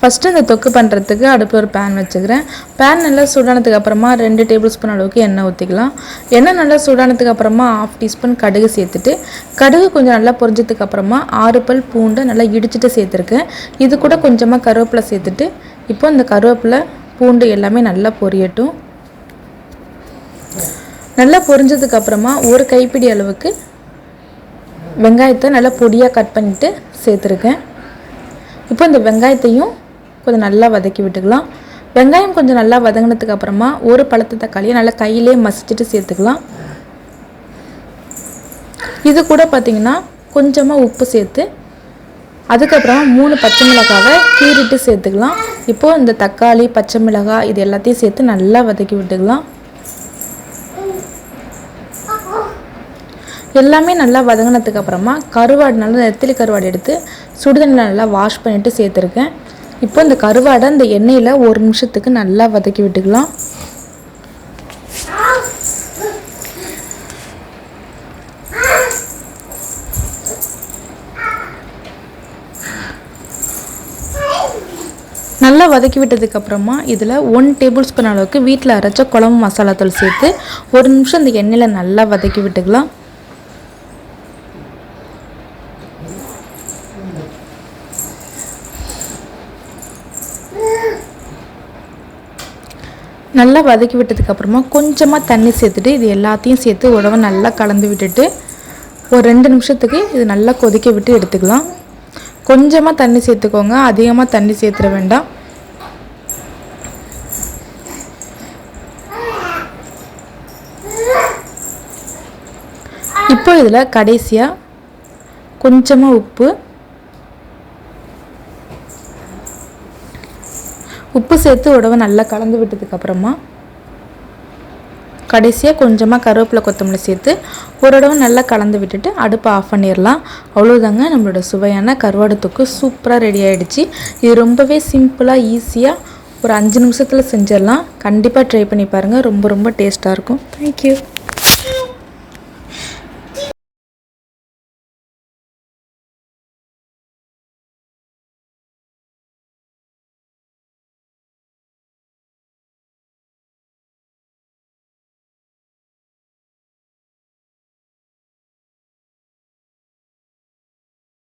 First இந்த தொக்கு பண்ணுறதுக்கு அடுப்பில் ஒரு பேன் வச்சுக்கிறேன். பேன் நல்லா சூடானதுக்கு அப்புறமா ரெண்டு டேபிள் ஸ்பூன் அளவுக்கு எண்ணெய் ஊற்றிக்கலாம் எண்ணெய் நல்லா சூடானதுக்கு அப்புறமா ஆஃப் டீஸ்பூன் கடுகு சேர்த்துட்டு கடுகு கொஞ்சம் நல்லா பொரிஞ்சதுக்கு அப்புறமா ஆறு பல் பூண்டை நல்லா இடிச்சிட்டு சேர்த்துருக்கேன். இது கூட கொஞ்சமாக கருவேப்பிலை சேர்த்துட்டு இப்போ இந்த கருவேப்பிலை பூண்டு எல்லாமே நல்லா பொரியட்டும். நல்லா பொரிஞ்சதுக்கு அப்புறமா ஒரு கைப்பிடி அளவுக்கு வெங்காயத்தை நல்லா பொடியாக கட் பண்ணிவிட்டு சேர்த்துருக்கேன். இப்போ இந்த வெங்காயத்தையும் கொஞ்சம் நல்லா வதக்கி விட்டுக்கலாம். வெங்காயம் கொஞ்சம் நல்லா வதங்கினதுக்கு அப்புறமா ஒரு பழத்து தக்காளியை நல்லா கையிலே மசிச்சுட்டு சேர்த்துக்கலாம். இது கூட பார்த்திங்கன்னா கொஞ்சமாக உப்பு சேர்த்து அதுக்கப்புறமா மூணு பச்சை மிளகாவை கீறிட்டு சேர்த்துக்கலாம். இப்போது இந்த தக்காளி பச்சை மிளகாய் இது எல்லாத்தையும் சேர்த்து நல்லா வதக்கி விட்டுக்கலாம். எல்லாமே நல்லா வதங்கினதுக்கு அப்புறமா கருவாடு நல்லா நெத்திலி கருவாடு எடுத்து சுடுதண்ணில் நல்லா வாஷ் பண்ணிவிட்டு சேர்த்துருக்கேன். இப்போ இந்த கருவாடை இந்த எண்ணெயில் ஒரு நிமிஷத்துக்கு நல்லா வதக்கி விட்டுக்கலாம். நல்லா வதக்கி விட்டதுக்கு அப்புறமா இதில் ஒன் டேபிள் ஸ்பூன் அளவுக்கு வீட்டில் அரைச்ச குழம்பு மசாலா தூள் சேர்த்து ஒரு நிமிஷம் இந்த எண்ணெயில் நல்லா வதக்கி விட்டுக்கலாம். நல்லா வதக்கி விட்டதுக்கப்புறமா கொஞ்சமாக தண்ணி சேர்த்துட்டு இது எல்லாத்தையும் சேர்த்து உடவை நல்லா கலந்து விட்டுட்டு ஒரு ரெண்டு நிமிஷத்துக்கு இது நல்லா கொதிக்க விட்டு எடுத்துக்கலாம். கொஞ்சமாக தண்ணி சேர்த்துக்கோங்க. அதிகமாக தண்ணி சேர்த்துட வேண்டாம். இப்போ இதில் கடைசியாக கொஞ்சமாக உப்பு உப்பு சேர்த்து உடவை நல்லா கலந்து விட்டதுக்கப்புறமா கடைசியாக கொஞ்சமாக கருவேப்பிலை கொத்தமல்லி சேர்த்து ஒரு தடவை நல்லா கலந்து விட்டுட்டு அடுப்பை ஆஃப் பண்ணிடலாம். அவ்வளோதாங்க நம்மளோட சுவையான கருவாடு தொக்கு. சூப்பராக ரெடி ஆகிடுச்சு இது ரொம்பவே சிம்பிளாக ஈஸியாக ஒரு அஞ்சு நிமிஷத்தில் செஞ்சிடலாம். கண்டிப்பாக ட்ரை பண்ணி பாருங்கள் ரொம்ப ரொம்ப டேஸ்ட்டாக இருக்கும். தேங்க்யூ